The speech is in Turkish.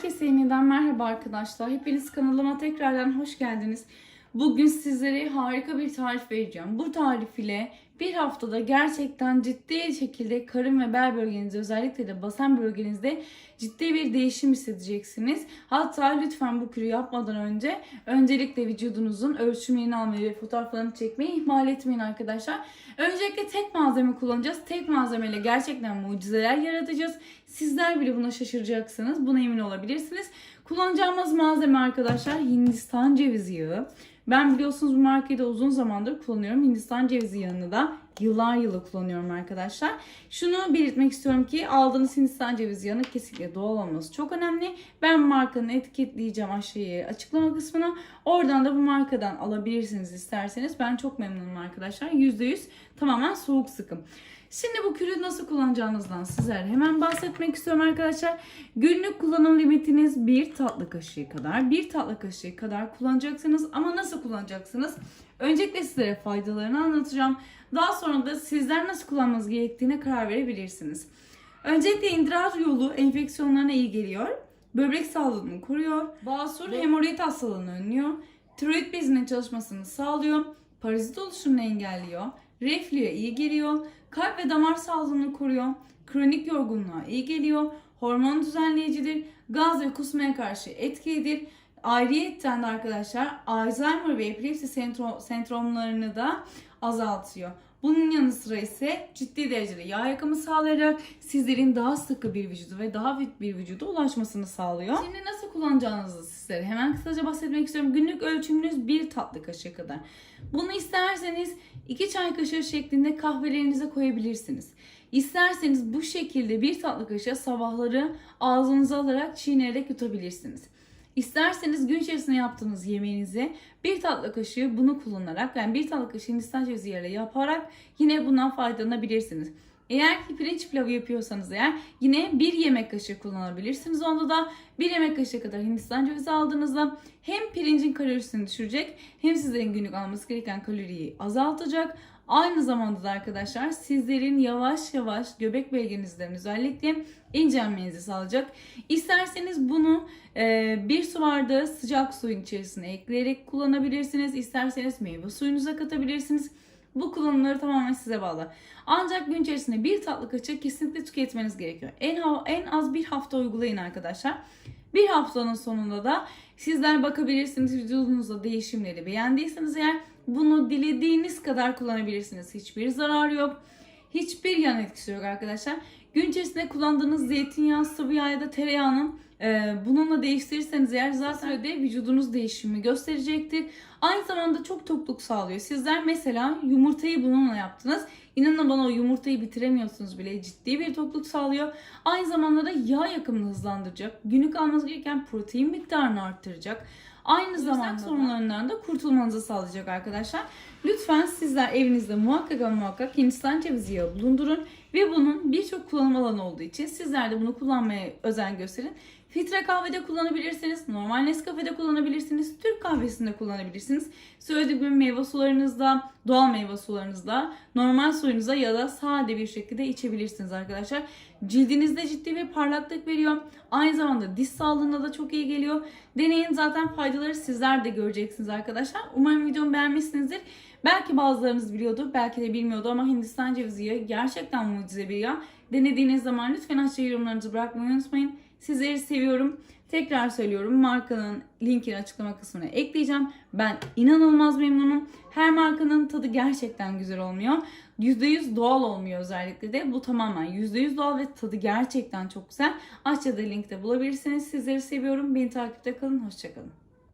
Herkese yeniden merhaba arkadaşlar. Hepiniz kanalıma tekrardan hoş geldiniz. Bugün sizlere harika bir tarif vereceğim. Bu tarif ile bir haftada gerçekten ciddi şekilde karın ve bel bölgenizde özellikle de basen bölgenizde ciddi bir değişim hissedeceksiniz. Hatta lütfen bu kürü yapmadan önce öncelikle vücudunuzun ölçümlerini almayı ve fotoğraflarını çekmeyi ihmal etmeyin arkadaşlar. Öncelikle tek malzeme kullanacağız. Tek malzemeyle gerçekten mucizeler yaratacağız. Sizler bile buna şaşıracaksınız. Buna emin olabilirsiniz. Kullanacağımız malzeme arkadaşlar Hindistan cevizi yağı. Ben biliyorsunuz bu markayı da uzun zamandır kullanıyorum. Hindistan cevizi yağını da yıllar yılı kullanıyorum arkadaşlar. Şunu belirtmek istiyorum ki aldığınız Hindistan cevizi yağının kesinlikle doğal olması çok önemli. Ben markanın etiketleyeceğim aşağıya açıklama kısmına. Oradan da bu markadan alabilirsiniz isterseniz. Ben çok memnunum arkadaşlar. %100 tamamen soğuk sıkım. Şimdi bu kürü nasıl kullanacağınızdan sizlere hemen bahsetmek istiyorum arkadaşlar. Günlük kullanım limitiniz bir tatlı kaşığı kadar. Bir tatlı kaşığı kadar kullanacaksınız ama nasıl kullanacaksınız? Öncelikle sizlere faydalarını anlatacağım. Daha sonra da sizler nasıl kullanmanız gerektiğine karar verebilirsiniz. Öncelikle idrar yolu enfeksiyonlarına iyi geliyor. Böbrek sağlığını koruyor. Basur hemoroid hastalığını önlüyor. Tiroid bezinin çalışmasını sağlıyor. Parazit oluşumunu engelliyor. Reflüye iyi geliyor. Kalp ve damar sağlığını koruyor. Kronik yorgunluğa iyi geliyor. Hormon düzenleyicidir. Gaz ve kusmaya karşı etkilidir. Ayrıyetten de arkadaşlar Alzheimer ve epilepsi sentro- sendromlarını da azaltıyor. Bunun yanı sıra ise ciddi derecede yağ yakımı sağlayarak sizlerin daha sıkı bir vücudu ve daha fit bir vücuda ulaşmasını sağlıyor. Şimdi nasıl kullanacağınızı sizlere hemen kısaca bahsetmek istiyorum. Günlük ölçümünüz bir tatlı kaşığı kadar. Bunu isterseniz 2 çay kaşığı şeklinde kahvelerinize koyabilirsiniz. İsterseniz bu şekilde bir tatlı kaşığı sabahları ağzınıza alarak çiğneyerek yutabilirsiniz. İsterseniz gün içerisinde yaptığınız yemeğinizi bir tatlı kaşığı bunu kullanarak yani bir tatlı kaşığı Hindistan cevizi yağıyla yaparak yine bundan faydalanabilirsiniz. Eğer ki pirinç pilavı yapıyorsanız eğer yine bir yemek kaşığı kullanabilirsiniz. Onda da bir yemek kaşığı kadar Hindistan cevizi aldığınızda hem pirincin kalorisini düşürecek hem sizlerin günlük alması gereken kaloriyi azaltacak. Aynı zamanda da arkadaşlar sizlerin yavaş yavaş göbek bölgenizden özellikle incelmenizi sağlayacak. İsterseniz bunu e, bir su bardağı sıcak suyun içerisine ekleyerek kullanabilirsiniz. İsterseniz meyve suyunuza katabilirsiniz. Bu kullanımları tamamen size bağlı. Ancak gün içerisinde bir tatlı kaşığı kesinlikle tüketmeniz gerekiyor. En, en az bir hafta uygulayın arkadaşlar. Bir haftanın sonunda da sizler bakabilirsiniz vücudunuzda değişimleri beğendiyseniz eğer bunu dilediğiniz kadar kullanabilirsiniz. Hiçbir zararı yok. Hiçbir yan etkisi yok arkadaşlar. Gün içerisinde kullandığınız zeytinyağı, sıvı yağ ya da tereyağının e, bununla değiştirirseniz eğer zaten de vücudunuz değişimi gösterecektir. Aynı zamanda çok tokluk sağlıyor. Sizler mesela yumurtayı bununla yaptınız. İnanın bana o yumurtayı bitiremiyorsunuz bile. Ciddi bir tokluk sağlıyor. Aynı zamanda da yağ yakımını hızlandıracak. Günlük almanız gereken protein miktarını arttıracak. Aynı zamanda sorunlarından da kurtulmanızı sağlayacak arkadaşlar. Lütfen sizler evinizde muhakkak ama muhakkak Hindistan cevizi yağı bulundurun. Ve bunun birçok kullanım alanı olduğu için sizler de bunu kullanmaya özen gösterin. Filtre kahvede kullanabilirsiniz, normal Nescafe'de kullanabilirsiniz, Türk kahvesinde kullanabilirsiniz. Söylediğim meyve sularınızda, doğal meyve sularınızda, normal suyunuza ya da sade bir şekilde içebilirsiniz arkadaşlar. Cildinizde ciddi bir parlaklık veriyor. Aynı zamanda diş sağlığına da çok iyi geliyor. Deneyin zaten faydaları sizler de göreceksiniz arkadaşlar. Umarım videomu beğenmişsinizdir. Belki bazılarınız biliyordu, belki de bilmiyordu ama Hindistan cevizi yağı gerçekten mucize bir yağ. Denediğiniz zaman lütfen aşağıya yorumlarınızı bırakmayı unutmayın. Sizleri seviyorum. Tekrar söylüyorum markanın linkini açıklama kısmına ekleyeceğim. Ben inanılmaz memnunum. Her markanın tadı gerçekten güzel olmuyor. %100 doğal olmuyor özellikle de. Bu tamamen %100 doğal ve tadı gerçekten çok güzel. Aşağıda linkte bulabilirsiniz. Sizleri seviyorum. Beni takipte kalın. Hoşçakalın.